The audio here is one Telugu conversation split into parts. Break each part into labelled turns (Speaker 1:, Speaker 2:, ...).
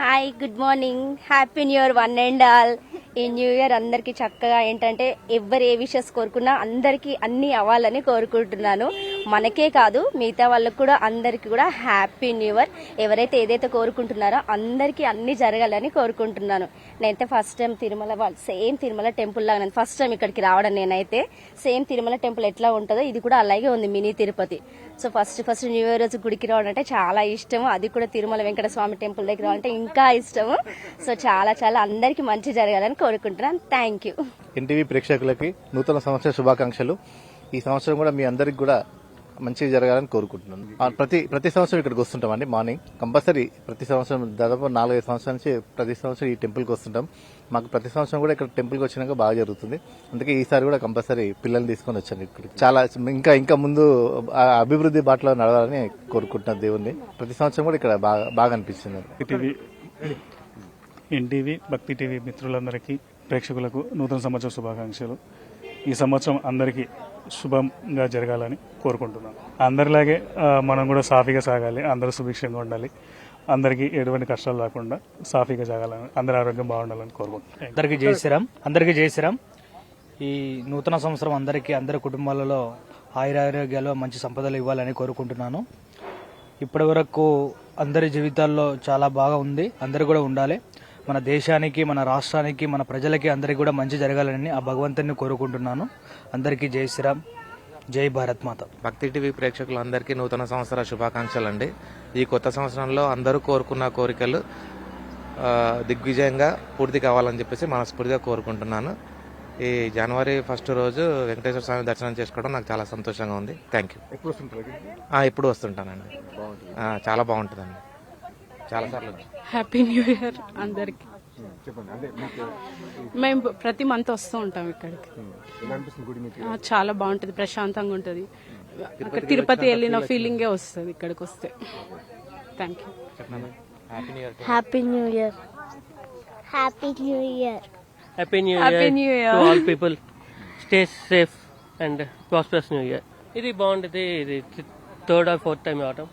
Speaker 1: Hi good morning happy new year one and all ఈ న్యూ ఇయర్ అందరికి చక్కగా ఏంటంటే ఎవరు ఏ విషెస్ కోరుకున్నా అందరికి అన్ని అవ్వాలని కోరుకుంటున్నాను. మనకే కాదు మిగతా వాళ్ళకు కూడా అందరికి కూడా హ్యాపీ న్యూ ఇయర్ ఎవరైతే ఏదైతే కోరుకుంటున్నారో అందరికి అన్ని జరగాలని కోరుకుంటున్నాను. నేనైతే ఫస్ట్ టైం తిరుమల వాళ్ళు సేమ్ తిరుమల టెంపుల్ లాగా ఫస్ట్ టైం ఇక్కడికి రావడం నేనైతే. సేమ్ తిరుమల టెంపుల్ ఎట్లా ఉంటుందో ఇది కూడా అలాగే ఉంది mini Tirupati. So first first new year రోజు గుడికి రావడం అంటే చాలా ఇష్టం అది కూడా తిరుమల వెంకట స్వామి టెంపుల్ దగ్గర రావాలంటే ఇంకా ఇష్టము. సో చాలా చాలా అందరికి మంచి జరగాలని కోరుకుంటున్నాను. థ్యాంక్ యూ
Speaker 2: ఎన్టీవీ ప్రేక్షకులకి నూతన సంవత్సర శుభాకాంక్షలు. ఈ సంవత్సరం కూడా మీ అందరికి కూడా మంచిగా జరగాలని కోరుకుంటున్నాను. ప్రతి ప్రతి సంవత్సరం ఇక్కడికి వస్తుంటామండి మార్నింగ్. కంపల్సరీ ప్రతి సంవత్సరం దాదాపు నాలుగైదు సంవత్సరాల నుంచి ప్రతి సంవత్సరం ఈ టెంపుల్కి వస్తుంటాం. మాకు ప్రతి సంవత్సరం కూడా ఇక్కడ టెంపుల్కి వచ్చినాక బాగా జరుగుతుంది. అందుకే ఈసారి కూడా కంపల్సరీ పిల్లల్ని తీసుకొని వచ్చాను ఇక్కడికి. చాలా ఇంకా ఇంకా ముందు ఆ అభివృద్ధి బాటలో నడవాలని కోరుకుంటున్నాను దేవుణ్ణి. ప్రతి సంవత్సరం కూడా ఇక్కడ బాగా బాగా అనిపించింది
Speaker 3: ఎన్టీవీ భక్తి టీవీ మిత్రులందరికీ ప్రేక్షకులకు నూతన సంవత్సర శుభాకాంక్షలు. ఈ సంవత్సరం అందరికీ శుభంగా జరగాలని కోరుకుంటున్నాను. అందరిలాగే మనం కూడా సాఫీగా సాగాలి అందరూ సుభిక్షంగా ఉండాలి. అందరికీ ఎటువంటి కష్టాలు రాకుండా సాఫీగా సాగాలని అందరి ఆరోగ్యం బాగుండాలని కోరుకుంటున్నాను.
Speaker 4: అందరికీ జై శ్రీరామ్. అందరికీ జై శ్రీరామ్. ఈ నూతన సంవత్సరం అందరికీ అందరి కుటుంబాలలో ఆయురారోగ్యాలు మంచి సంపదలు ఇవ్వాలని కోరుకుంటున్నాను. ఇప్పటి వరకు అందరి జీవితాల్లో చాలా బాగా ఉంది. అందరు కూడా ఉండాలి. మన దేశానికి మన రాష్ట్రానికి మన ప్రజలకి అందరికీ కూడా మంచి జరగాలని ఆ భగవంతుని కోరుకుంటున్నాను. అందరికీ జై శ్రీరామ్ జై భారత్ మాత.
Speaker 5: భక్తి టీవీ ప్రేక్షకులందరికీ నూతన సంవత్సర శుభాకాంక్షలు అండి ఈ కొత్త సంవత్సరంలో అందరూ కోరుకున్న కోరికలు దిగ్విజయంగా పూర్తి కావాలని చెప్పేసి మనస్ఫూర్తిగా కోరుకుంటున్నాను. ఈ జనవరి ఫస్ట్ రోజు వెంకటేశ్వర స్వామి దర్శనం చేసుకోవడం నాకు చాలా సంతోషంగా ఉంది. థ్యాంక్ యూ ఆ, ఇప్పుడు వస్తుంటానండి. ఆ, చాలా బాగుంటుందండి.
Speaker 6: హ్యాపీ న్యూ ఇయర్ అందరికి మేము ప్రతి మంత్ వస్తూ ఉంటాం ఇక్కడికి చాలా బాగుంటుంది ప్రశాంతంగా ఉంటుంది అక్కడ తిరుపతి వెళ్ళిన ఫీలింగే వస్తుంది ఇక్కడికి వస్తే thank you
Speaker 7: Happy New Year. Happy New Year.
Speaker 8: Happy New
Speaker 6: Happy
Speaker 8: Year
Speaker 6: New Year.
Speaker 8: to all people. Stay safe and prosperous New Year. ఇది బాగుండేది ఇది థర్డ్ ఆర్ ఫోర్త్ టైం అవటం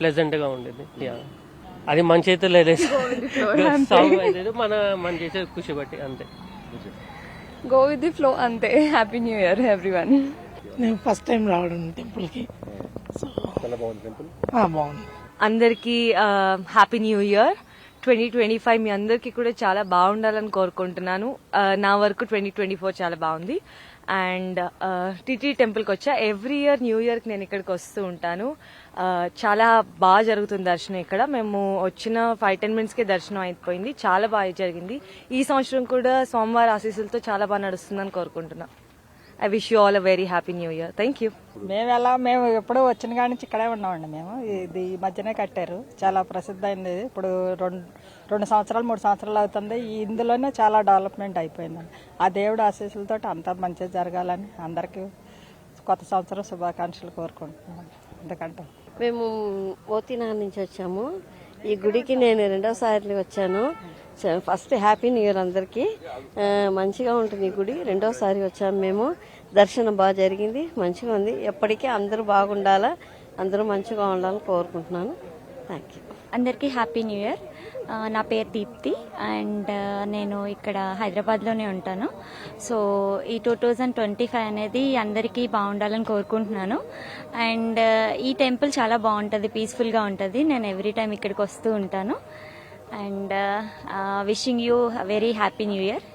Speaker 8: ప్లెజెంట్గా ఉండేది Yeah. అది మన చేతుల్లో లేదు. మన మన చేసే ఖుషి బట్టి అంతే
Speaker 6: గో విత్ ది ఫ్లో అంతే. హ్యాపీ న్యూ ఇయర్ ఎవ్రీవన్
Speaker 9: నేను ఫస్ట్ టైం రావడం టెంపుల్కి. సో ఆ, బాగుంది.
Speaker 10: అందరికీ happy new year twenty twenty five మీ అందరికీ కూడా చాలా బాగుండాలని కోరుకుంటున్నాను. నా వరకు ట్వంటీ ట్వంటీ ఫోర్ చాలా బాగుంది. అండ్ టిటీ టెంపుల్కి వచ్చా. ఎవ్రీ ఇయర్ న్యూ ఇయర్కి నేను ఇక్కడికి వస్తూ ఉంటాను. చాలా బాగా జరుగుతుంది దర్శనం ఇక్కడ. మేము వచ్చిన ఫైవ్ టెన్ మినిట్స్కే దర్శనం అయిపోయింది. చాలా బాగా జరిగింది. ఈ సంవత్సరం కూడా సోమవారం ఆశీస్సులతో చాలా బాగా నడుస్తుందని కోరుకుంటున్నాను I wish you all a very happy new year thank you
Speaker 9: మేము ఎలా మేము ఎప్పుడో వచ్చిన కాడి నుంచి ఇక్కడే ఉన్నామండి మేము. ఇది ఈ మధ్యనే కట్టారు. చాలా ప్రసిద్ధ అయింది ఇప్పుడు రెండు రెండు సంవత్సరాలు మూడు సంవత్సరాలు అవుతుంది. ఈ ఇందులోనే చాలా డెవలప్మెంట్ అయిపోయిందండి. ఆ దేవుడు ఆశీస్సులతో అంతా మంచిగా జరగాలని అందరికీ కొత్త సంవత్సరం శుభాకాంక్షలు కోరుకుంటున్నాను ఎందుకంటే
Speaker 7: మేము ఓతినార్ నుంచి వచ్చాము. ఈ గుడికి నేను రెండోసారి వచ్చాను. ఫస్ట్ హ్యాపీ న్యూ ఇయర్ అందరికీ. మంచిగా ఉంటుంది ఈ గుడి. రెండోసారి వచ్చాము మేము. దర్శనం బాగా జరిగింది. మంచిగా ఉంది. ఎప్పటికీ అందరూ బాగుండాలా అందరూ మంచిగా ఉండాలని కోరుకుంటున్నాను. థ్యాంక్ యూ
Speaker 11: అందరికీ హ్యాపీ న్యూ ఇయర్ నా పేరు దీప్తి అండ్ నేను ఇక్కడ హైదరాబాద్లోనే ఉంటాను. సో ఈ టూ థౌజండ్ ట్వంటీ ఫైవ్ అనేది అందరికీ బాగుండాలని కోరుకుంటున్నాను. అండ్ ఈ టెంపుల్ చాలా బాగుంటుంది పీస్ఫుల్గా ఉంటుంది. నేను ఎవ్రీ టైం ఇక్కడికి వస్తూ ఉంటాను. And wishing you very happy new year.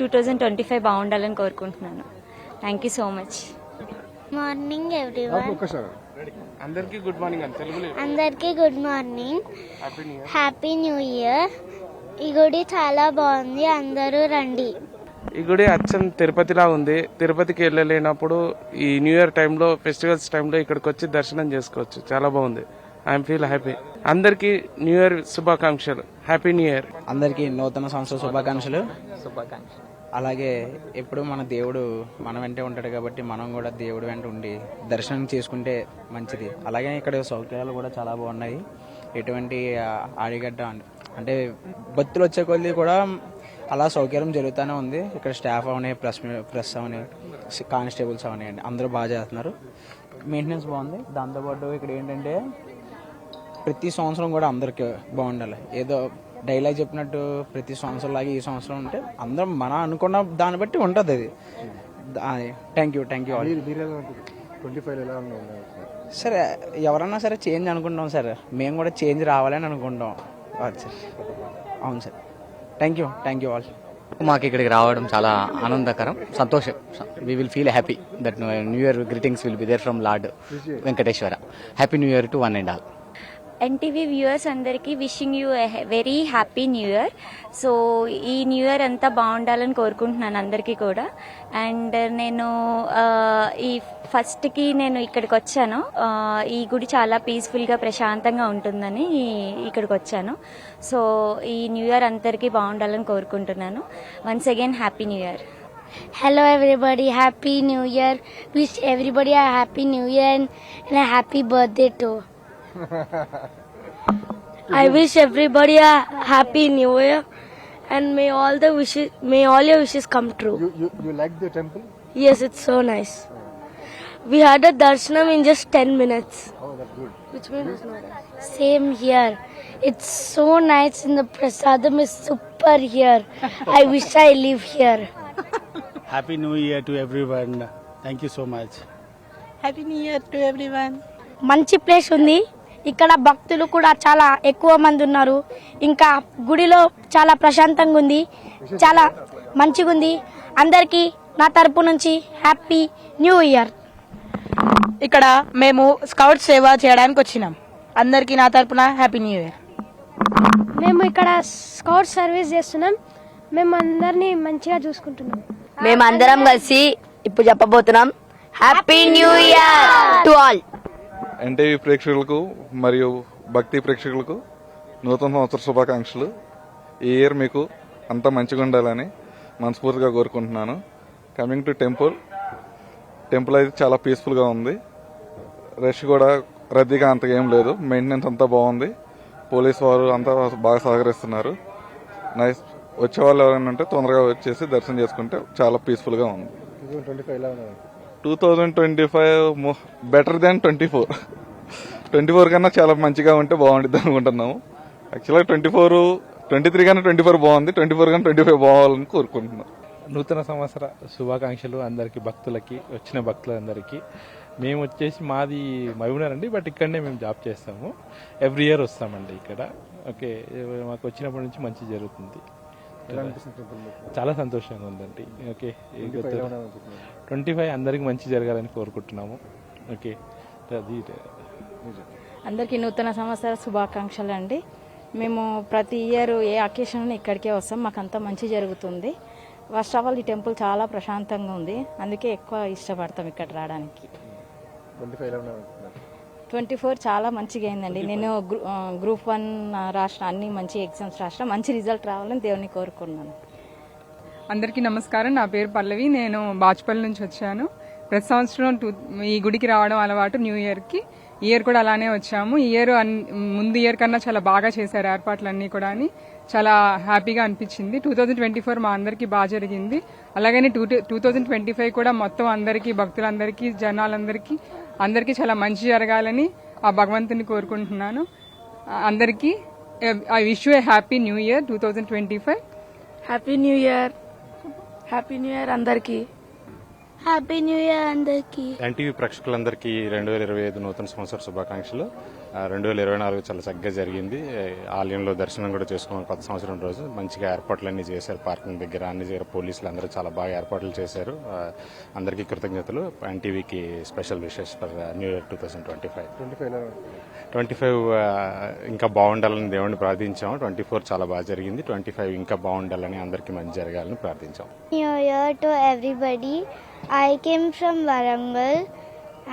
Speaker 11: Two thousand twenty five బాగుండాలని కోరుకుంటున్నాను. Thank you so much.
Speaker 7: Morning everyone
Speaker 5: అందరికీ గుడ్ మార్నింగ్ అని తెలుగులో
Speaker 7: అందరికీ good morning happy new year ఈ గుడి చాలా బాగుంది అందరూ రండి.
Speaker 12: ఈ గుడి అచ్చం తిరుపతిలా ఉంది. తిరుపతికి వెళ్ళలేనప్పుడు ఈ న్యూ ఇయర్ టైంలో ఫెస్టివల్స్ టైంలో ఇక్కడికి వచ్చి దర్శనం చేసుకోవచ్చు. చాలా బాగుంది. ఐఎమ్ ఫీల్ హ్యాపీ అందరికీ న్యూ ఇయర్ శుభాకాంక్షలు. హ్యాపీ న్యూ ఇయర్
Speaker 4: అందరికీ నూతన సంవత్సర శుభాకాంక్షలు. అలాగే ఎప్పుడు మన దేవుడు మన వెంటే ఉంటాడు కాబట్టి మనం కూడా దేవుడు వెంట ఉండి దర్శనం చేసుకుంటే మంచిది. అలాగే ఇక్కడ సౌకర్యాలు కూడా చాలా బాగున్నాయి. ఎటువంటి ఆడిగడ్డ అంటే భక్తులు వచ్చే కొద్దీ కూడా అలా సౌకర్యం జరుగుతూనే ఉంది. ఇక్కడ స్టాఫ్ అవని ప్రెస్ ప్రెస్ అవని కానిస్టేబుల్స్ అవనివ్వండి అందరూ బాగా చేస్తున్నారు. మెయింటెనెన్స్ బాగుంది. దాంతోపాటు ఇక్కడ ఏంటంటే
Speaker 13: ప్రతి సంవత్సరం కూడా అందరికి బాగుండాలి. ఏదో డైలాగ్ చెప్పినట్టు ప్రతి సంవత్సరం లాగా ఈ సంవత్సరం ఉంటే అందరం మనం అనుకున్న దాన్ని బట్టి ఉంటుంది అది. Thank you thank you
Speaker 14: twenty five ఎలా
Speaker 13: సరే ఎవరన్నా సరే చేంజ్ అనుకుంటాం సార్. మేము కూడా చేంజ్ రావాలని అనుకుంటాం. సార్. అవును sir. Thank you thank you all
Speaker 7: మాకు ఇక్కడికి రావడం చాలా ఆనందకరం సంతోషం. We will feel happy that new year greetings will be there from lord Venkateshwara happy new year to one and all
Speaker 11: NTV viewers అందరికీ wishing you very happy new year so ఈ న్యూ ఇయర్ అంతా బాగుండాలని కోరుకుంటున్నాను అందరికీ కూడా. అండ్ నేను ఈ ఫస్ట్కి నేను ఇక్కడికి వచ్చాను. ఈ గుడి చాలా పీస్ఫుల్గా ప్రశాంతంగా ఉంటుందని ఇక్కడికి వచ్చాను. సో ఈ న్యూ ఇయర్ అందరికీ బాగుండాలని కోరుకుంటున్నాను. Once again happy new year
Speaker 15: Hello everybody, Happy New Year. Wish everybody a Happy New Year and, and a Happy birthday too. I wish everybody a Happy New Year and may all the wishes, may all your wishes come true.
Speaker 14: You, you, you like the temple?
Speaker 15: Yes, it's so nice. We had a darshanam in just 10 minutes.
Speaker 14: Oh, that's good.
Speaker 15: Which means Same here. It's so nice and the prasadam is super here. I wish I live here.
Speaker 16: Happy new year to everyone thank you so much
Speaker 17: happy new year to everyone
Speaker 15: మంచి ప్లేస్ ఉంది ఇక్కడ భక్తులు కూడా చాలా ఎక్కువ మంది ఉన్నారు. ఇంకా గుడిలో చాలా ప్రశాంతంగా ఉంది. చాలా మంచిగా ఉంది అందరికీ నా తరపు నుంచి హ్యాపీ న్యూ ఇయర్.
Speaker 17: ఇక్కడ మేము స్కౌట్ సేవ చేయడానికి వచ్చినాం. అందరికీ నా తరపున హ్యాపీ న్యూ ఇయర్.
Speaker 15: మేము ఇక్కడ స్కౌట్ సర్వీస్ చేస్తున్నాం. మేము అందరినీ మంచిగా చూసుకుంటున్నాం.
Speaker 18: మేమందరం కలిసి ఇప్పుడు చెప్పబోతున్నాం. Happy new year to all.
Speaker 19: NTV ప్రేక్షకులకు మరియు భక్తి ప్రేక్షకులకు నూతన సంవత్సర శుభాకాంక్షలు. ఈ ఇయర్ మీకు అంతా మంచిగా ఉండాలని మనస్ఫూర్తిగా కోరుకుంటున్నాను. కమింగ్ టు టెంపుల్ టెంపుల్ అయితే చాలా పీస్ఫుల్గా ఉంది. రష్ కూడా రద్దీగా అంతగా ఏం లేదు. మెయింటెనెన్స్ అంతా బాగుంది. పోలీస్ వారు అంతా బాగా సహకరిస్తున్నారు. నైస్ వచ్చే వాళ్ళు ఎవరైనా ఉంటే తొందరగా వచ్చేసి దర్శనం చేసుకుంటే చాలా పీస్ఫుల్గా ఉంది. Two thousand twenty five better than twenty four twenty four కన్నా చాలా మంచిగా ఉంటే బాగుంటుంది అనుకుంటున్నాము. యాక్చువల్గా ట్వంటీ ఫోర్ ట్వంటీ త్రీ కన్నా ట్వంటీ ఫోర్ బాగుంది ట్వంటీ ఫోర్ కన్నా ట్వంటీ ఫైవ్ బాగాలని కోరుకుంటున్నాం.
Speaker 20: నూతన సంవత్సర శుభాకాంక్షలు అందరికి భక్తులకి వచ్చిన భక్తులందరికీ. మేము వచ్చేసి మాది మహబూబ్నగర్ అండి బట్ ఇక్కడనే మేము జాబ్ చేస్తాము. ఎవ్రీ ఇయర్ వస్తామండి ఇక్కడ. ఓకే మాకు వచ్చినప్పటి నుంచి మంచి జరుగుతుంది. చాలా సంతోషంగా ఉందండి. ఓకే
Speaker 14: 25 ఎలా ఉందనుకుంటున్నారు?
Speaker 20: ట్వంటీ ఫైవ్ అందరికి మంచి జరగాలని కోరుకుంటున్నాము. ఓకే అది
Speaker 21: అందరికీ నూతన సంవత్సర శుభాకాంక్షలు అండి. మేము ప్రతి ఇయర్ ఏ అకేషన్ ఇక్కడికే వస్తాం. మాకంతా మంచి జరుగుతుంది. ఫస్ట్ ఆఫ్ ఆల్ ఈ టెంపుల్ చాలా ప్రశాంతంగా ఉంది. అందుకే ఎక్కువ ఇష్టపడతాం ఇక్కడ రావడానికి.
Speaker 14: ట్వంటీ
Speaker 21: ఫోర్ చాలా మంచిగా అయిందండి. నేను గ్రూప్ వన్ రాసిన అన్ని మంచి ఎగ్జామ్స్ రాసిన మంచి రిజల్ట్ రావాలని దేవుని కోరుకున్నాను.
Speaker 22: అందరికీ నమస్కారం. నా పేరు పల్లవి. నేను బాచుపల్లి నుంచి వచ్చాను. ప్రతి సంవత్సరం టూ ఈ గుడికి రావడం అలవాటు న్యూ ఇయర్కి. ఇయర్ కూడా అలానే వచ్చాము. ఈ ఇయర్ ముందు ఇయర్ కన్నా చాలా బాగా చేశారు ఏర్పాట్లన్నీ కూడా అని చాలా హ్యాపీగా అనిపించింది. టూ థౌజండ్ ట్వంటీ ఫోర్ మా అందరికీ బాగా జరిగింది. అలాగనే two two thousand twenty five కూడా మొత్తం అందరికీ భక్తులందరికీ జనాలందరికీ అందరికీ చాలా మంచి జరగాలని ఆ భగవంతుని కోరుకుంటున్నాను. అందరికీ I wish you a happy new year two thousand twenty five.
Speaker 15: Happy new year. Happy new year అందరికీ. హ్యాపీ న్యూ ఇయర్ అందరికీ.
Speaker 23: ఎన్టీవీ ప్రేక్షకులందరికీ రెండు వేల ఇరవై ఐదు నూతన సంవత్సర శుభాకాంక్షలు. రెండు వేల ఇరవై నాలుగు చాలా చక్కగా జరిగింది. ఆలయంలో దర్శనం కూడా చేసుకున్నాం. కొత్త సంవత్సరం రోజు మంచిగా ఏర్పాట్లన్నీ చేశారు. పార్కింగ్ దగ్గర అన్ని దగ్గర పోలీసులు అందరూ చాలా బాగా ఏర్పాట్లు చేశారు. అందరికీ కృతజ్ఞతలు. ఎన్టీవీకి special wishes for new year two thousand
Speaker 14: twenty five. Twenty five?
Speaker 23: Twenty five ఇంకా బాగుండాలని దేవుడిని ప్రార్థించాం ట్వంటీ ఫోర్ చాలా బాగా జరిగింది. ట్వంటీ ఫైవ్ ఇంకా బాగుండాలని అందరికీ మంచి జరగాలని ప్రార్థించాం.
Speaker 15: New Year to everybody. I came from Warangal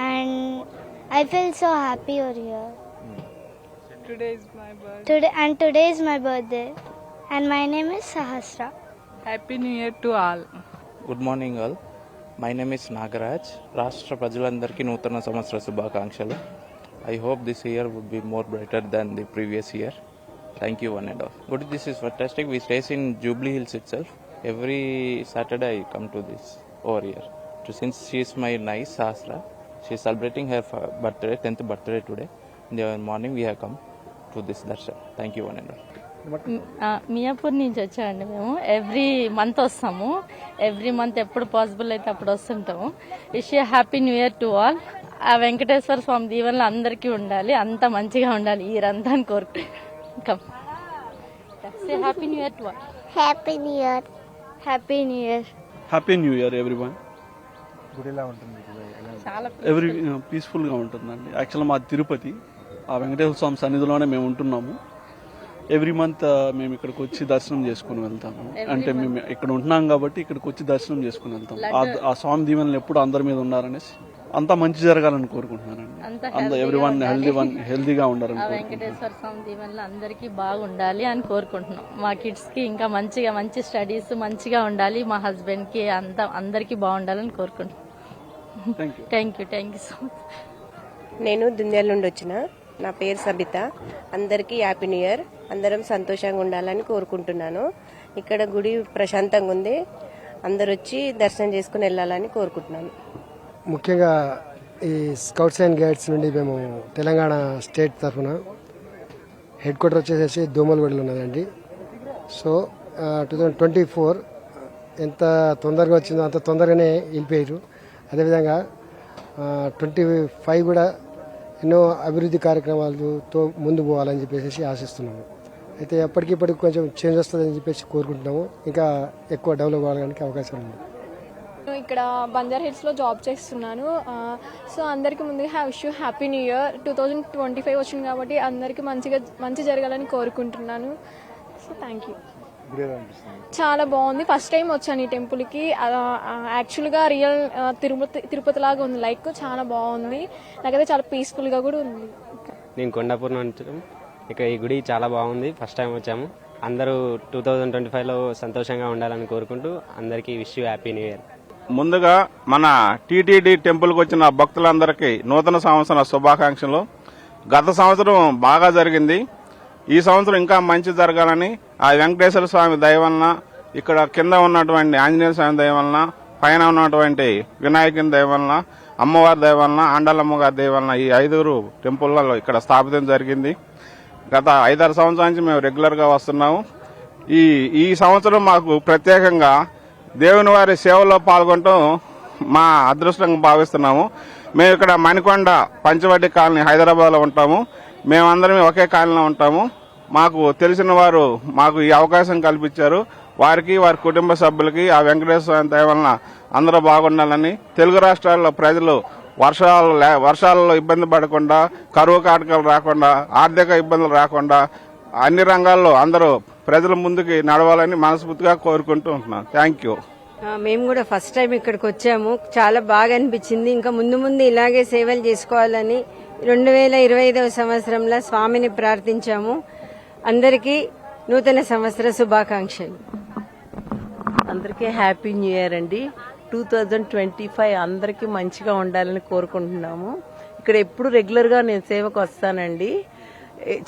Speaker 15: and I feel so happy over here.
Speaker 22: Today is my birthday.
Speaker 15: Today and today is my birthday. And my name is Sahasra.
Speaker 22: Happy New Year to all.
Speaker 13: Good morning all my name is Nagaraj రాష్ట్ర ప్రజలందరికీ నూతన సంవత్సర శుభాకాంక్షలు I hope this year would be more brighter than the previous year thank you one and all good this is fantastic we stays in Jubilee Hills itself every Saturday I come to this over year to since she is my niece Sahasra she celebrating her birthday tenth birthday today in the morning we have come to this darshan. Thank you, one and all.
Speaker 24: ఆ, మియాపూర్ నుంచి వచ్చామండి మేము. ఎవ్రీ మంత్ వస్తాము. ఎవ్రీ మంత్ ఎప్పుడు పాసిబుల్ అయితే అప్పుడు వస్తుంటాము. Wish happy new year to all ఆ వెంకటేశ్వర స్వామి దీవెనలు అందరికీ ఉండాలి. అంత మంచిగా ఉండాలి ఈ రంతా అని కోరుకుంటాం happy new year to all
Speaker 15: happy new year happy new year
Speaker 9: happy new year everyone
Speaker 3: గుడిలా ఉంటుంది
Speaker 24: చాలా
Speaker 9: ఎవ్రీ పీస్ఫుల్గా ఉంటుందండి. యాక్చువల్ మా తిరుపతి ఆ వెంకటేశ్వర స్వామి సన్నిధిలోనే మేము ఉంటున్నాము. ఎవ్రీ మంత్ మేము ఇక్కడికి వచ్చి దర్శనం చేసుకుని వెళ్తాము. అంటే మేము ఇక్కడ ఉంటున్నాం కాబట్టి ఇక్కడికి వచ్చి దర్శనం చేసుకుని వెళ్తాం ఆ- ఆ స్వామి దీవెనలు ఎప్పుడు అందరి మీద ఉండాలనేసి అంతా మంచి జరగాలని కోరుకుంటున్నానండి.
Speaker 24: అంతా
Speaker 9: ఎవ్రీ వన్ హెల్దీ వన్. హెల్దీగా ఉండాలని కోరుకుంటున్నాను.
Speaker 24: వెంకటేశ్వర స్వామి దీవెనలు అందరికీ బాగుండాలి అని కోరుకుంటున్నాం. మా కిడ్స్కి ఇంకా మంచిగా మంచి స్టడీస్ మంచిగా ఉండాలి. మా హస్బెండ్కి అంత అందరికీ బాగుండాలని కోరుకుంటున్నాం.
Speaker 9: Thank you
Speaker 24: thank you thank you so much
Speaker 25: నేను దుంద్యాల నుండి వచ్చిన. నా పేరు సబిత. అందరికీ హ్యాపీ న్యూ ఇయర్ అందరం సంతోషంగా ఉండాలని కోరుకుంటున్నాను. ఇక్కడ గుడి ప్రశాంతంగా ఉంది. అందరు వచ్చి దర్శనం చేసుకుని వెళ్ళాలని కోరుకుంటున్నాను.
Speaker 26: ముఖ్యంగా ఈ స్కౌట్స్ అండ్ గైడ్స్ నుండి మేము తెలంగాణ స్టేట్ తరఫున హెడ్ క్వార్టర్ వచ్చేసేసి దోమలగూడలో ఉన్నదండి. So two thousand twenty four ఎంత తొందరగా వచ్చిందో అంత తొందరగానే వెళ్ళిపోయారు. అదేవిధంగా ట్వంటీ ఫైవ్ కూడా ఎన్నో అభివృద్ధి కార్యక్రమాలతో ముందు పోవాలని చెప్పేసి ఆశిస్తున్నాము. అయితే ఎప్పటికిప్పటికి కొంచెం చేంజ్ వస్తుందని చెప్పేసి కోరుకుంటున్నాము. ఇంకా ఎక్కువ డెవలప్ అవ్వడానికి అవకాశం ఉంది.
Speaker 27: నేను ఇక్కడ బంజార్ హిల్స్లో జాబ్ చేస్తున్నాను. సో అందరికీ ముందుగా have you happy new year two thousand twenty five వచ్చింది కాబట్టి అందరికీ మంచిగా మంచి జరగాలని కోరుకుంటున్నాను. సో థ్యాంక్ యూ చాలా బాగుంది. ఫస్ట్ టైం వచ్చాను ఈ టెంపుల్కి యాక్చువల్గా రియల్ తిరుపతి తిరుపతి లాగా ఉంది. లైక్ చాలా బాగుంది. నాకైతే చాలా పీస్ఫుల్గా కూడా ఉంది.
Speaker 28: నేను కొండాపూర్ నుంచి ఇక్కడ ఈ గుడి చాలా బాగుంది. ఫస్ట్ టైం వచ్చాము. అందరూ టూ థౌజండ్ ట్వంటీ ఫైవ్లో సంతోషంగా ఉండాలని కోరుకుంటూ అందరికీ wish you happy new year
Speaker 5: ముందుగా మన టీటీడీ టెంపుల్కి వచ్చిన భక్తులందరికీ నూతన సంవత్సర శుభాకాంక్షలు. గత సంవత్సరం బాగా జరిగింది. ఈ సంవత్సరం ఇంకా మంచి జరగాలని ఆ వెంకటేశ్వర స్వామి దయవలన ఇక్కడ కింద ఉన్నటువంటి ఆంజనేయ స్వామి దయవలన పైన ఉన్నటువంటి వినాయకుని దయవలన అమ్మవారి దయవలన వలన దయవలన ఈ ఐదుగురు టెంపుల్లలో ఇక్కడ స్థాపితం జరిగింది. గత ఐదారు సంవత్సరాల నుంచి మేము రెగ్యులర్గా వస్తున్నాము. ఈ ఈ సంవత్సరం మాకు ప్రత్యేకంగా దేవుని వారి సేవలో పాల్గొనటం మా అదృష్టంగా భావిస్తున్నాము. మేము ఇక్కడ మణికొండ పంచవడ్డి కాలనీ హైదరాబాద్లో ఉంటాము. మేమందరం ఒకే కాలనీలో ఉంటాము. మాకు తెలిసిన వారు మాకు ఈ అవకాశం కల్పించారు. వారికి వారి కుటుంబ సభ్యులకి ఆ వెంకటేశ్వర స్వామి దయ వలన అందరూ బాగుండాలని తెలుగు రాష్ట్రాల్లో ప్రజలు వర్షాలు వర్షాలలో ఇబ్బంది పడకుండా కరువు కాటకాలు రాకుండా ఆర్థిక ఇబ్బందులు రాకుండా అన్ని రంగాల్లో అందరూ ప్రజల ముందుకి నడవాలని మనస్ఫూర్తిగా కోరుకుంటూ ఉంటున్నాను. థ్యాంక్ యూ
Speaker 7: మేము కూడా ఫస్ట్ టైం ఇక్కడికి వచ్చాము. చాలా బాగా అనిపించింది. ఇంకా ముందు ముందు ఇలాగే సేవలు చేసుకోవాలని రెండు వేల ఇరవై ఐదవ సంవత్సరంలో స్వామిని ప్రార్థించాము. అందరికీ నూతన సంవత్సర శుభాకాంక్షలు.
Speaker 29: అందరికీ హ్యాపీ న్యూ ఇయర్ అండి. టూ థౌజండ్ ట్వంటీ ఫైవ్ అందరికీ మంచిగా ఉండాలని కోరుకుంటున్నాము. ఇక్కడ ఎప్పుడు రెగ్యులర్గా నేను సేవకు వస్తానండి.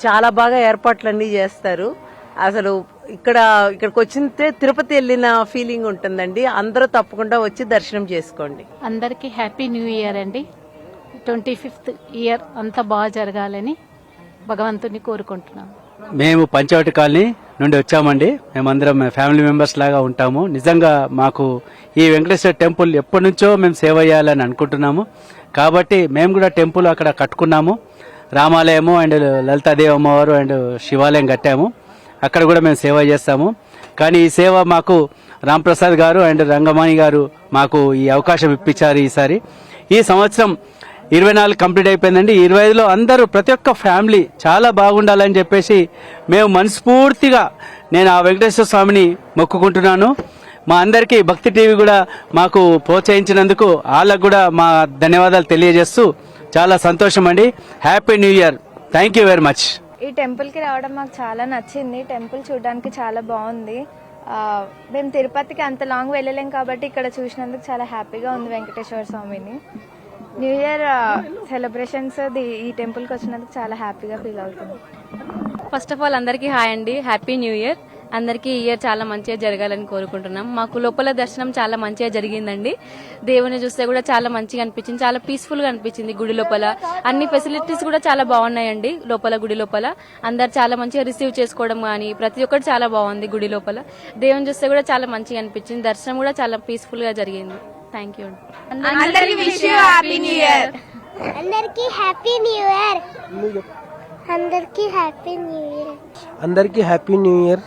Speaker 29: చాలా బాగా ఏర్పాట్లన్నీ చేస్తారు. అసలు ఇక్కడ ఇక్కడికి వచ్చితే తిరుపతి వెళ్ళిన ఫీలింగ్ ఉంటుందండి. అందరూ తప్పకుండా వచ్చి దర్శనం చేసుకోండి.
Speaker 24: అందరికీ హ్యాపీ న్యూ ఇయర్ అండి. ట్వంటీ ఫిఫ్త్ ఇయర్ అంతా బాగా జరగాలని భగవంతుని కోరుకుంటున్నాను
Speaker 16: మేము పంచవటి కాలనీ నుండి వచ్చామండి. మేమందరం ఫ్యామిలీ మెంబర్స్ లాగా ఉంటాము. నిజంగా మాకు ఈ వెంకటేశ్వర టెంపుల్ ఎప్పటి నుంచో మేము సేవ చేయాలని అనుకుంటున్నాము. కాబట్టి మేము కూడా టెంపుల్ అక్కడ కట్టుకున్నాము. రామాలయము అండ్ లలితాదేవి అమ్మవారు అండ్ శివాలయం కట్టాము. అక్కడ కూడా మేము సేవ చేస్తాము. కానీ ఈ సేవ మాకు రాంప్రసాద్ గారు అండ్ రంగమాణి గారు మాకు ఈ అవకాశం ఇప్పించారు ఈసారి. ఈ సంవత్సరం ఇరవై నాలుగు కంప్లీట్ అయిపోయిందండి. ఇరవై ఐదులో అందరూ ప్రతి ఒక్క ఫ్యామిలీ చాలా బాగుండాలని చెప్పేసి మేము మనస్ఫూర్తిగా నేను ఆ వెంకటేశ్వర స్వామిని మొక్కుకుంటున్నాను. మా అందరికీ భక్తి టీవీ కూడా మాకు ప్రోత్సహించినందుకు వాళ్ళకు కూడా మా ధన్యవాదాలు తెలియజేస్తూ చాలా సంతోషం అండి. Happy new year. Thank you very much.
Speaker 27: ఈ టెంపుల్కి రావడం మాకు చాలా నచ్చింది. టెంపుల్ చూడడానికి చాలా బాగుంది. మేము తిరుపతికి అంత లాంగ్ వెళ్ళలేం కాబట్టి ఇక్కడ చూసినందుకు చాలా హ్యాపీగా ఉంది వెంకటేశ్వర స్వామిని. న్యూ ఇయర్ సెలబ్రేషన్స్ ఈ టెంపుల్కి వచ్చినందుకు చాలా హ్యాపీగా ఫీల్ అవుతుంది.
Speaker 30: ఫస్ట్ ఆఫ్ ఆల్ అందరికీ హాయ్ అండి. హ్యాపీ న్యూ ఇయర్
Speaker 10: అందరికీ ఈ ఇయర్ చాలా మంచిగా జరగాలని కోరుకుంటున్నాం. మాకు లోపల దర్శనం చాలా మంచిగా జరిగిందండి. దేవుని చూస్తే కూడా చాలా మంచిగా అనిపించింది. చాలా పీస్ఫుల్గా అనిపించింది గుడి లోపల. అన్ని ఫెసిలిటీస్ కూడా చాలా బాగున్నాయండి లోపల గుడి లోపల. అందరు చాలా మంచిగా రిసీవ్ చేసుకోవడం కానీ ప్రతి ఒక్కటి చాలా బాగుంది గుడి లోపల. దేవుని చూస్తే కూడా చాలా మంచిగా అనిపించింది. దర్శనం కూడా చాలా పీస్ఫుల్గా జరిగింది. థ్యాంక్ యూ
Speaker 17: అందరికీ wish you happy new year.
Speaker 7: అందరికీ హ్యాపీ న్యూ ఇయర్ అందరికీ హ్యాపీ న్యూ ఇయర్
Speaker 29: అందరికీ హ్యాపీ న్యూ ఇయర్